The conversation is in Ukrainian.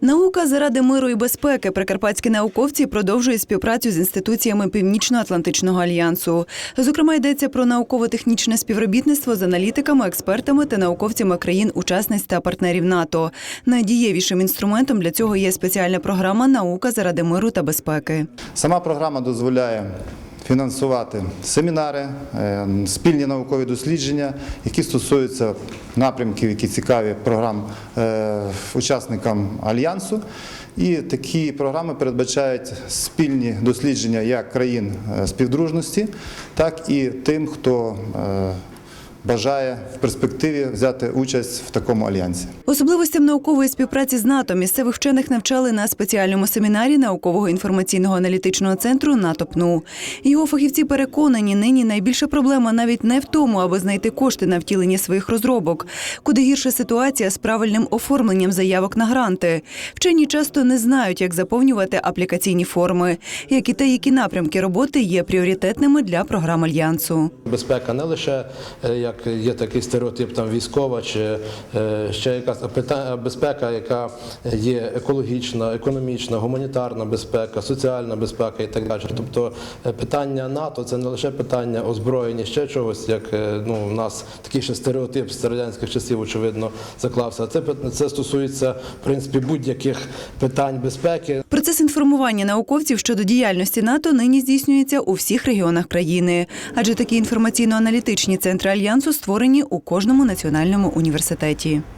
Наука заради миру і безпеки. Прикарпатські науковці продовжують співпрацю з інституціями Північно-Атлантичного альянсу. Зокрема, йдеться про науково-технічне співробітництво з аналітиками, експертами та науковцями країн-учасниць та партнерів НАТО. Найдієвішим інструментом для цього є спеціальна програма Наука заради миру та безпеки. Сама програма дозволяє фінансувати семінари, е, спільні наукові дослідження, які стосуються напрямків, які цікаві програм е, учасникам альянсу. І такі програми передбачають спільні дослідження як країн е, співдружності, так і тим, хто бажає в перспективі взяти участь в такому альянсі. Особливостям наукової співпраці з НАТО місцевих вчених навчали на спеціальному семінарі наукового інформаційного аналітичного центру НАТО ПНУ. Його фахівці переконані, нині найбільша проблема навіть не в тому, аби знайти кошти на втілення своїх розробок. Куди гірша ситуація з правильним оформленням заявок на гранти. Вчені часто не знають, як заповнювати аплікаційні форми, як і те, які напрямки роботи є пріоритетними для програм альянсу. Безпека не лише е, як є такий стереотип там військова, чи е, ще якась пита- безпека, яка є екологічна, економічна, гуманітарна безпека, соціальна безпека і так далі. Тобто е, питання НАТО це не лише питання озброєння ще чогось, як е, ну у нас такий ще стереотип з радянських часів, очевидно, заклався. Це це стосується в принципі будь-яких питань безпеки. Процес інформування науковців щодо діяльності НАТО нині здійснюється у всіх регіонах країни, адже такі інформаційно-аналітичні центри альянсу створені у кожному національному університеті.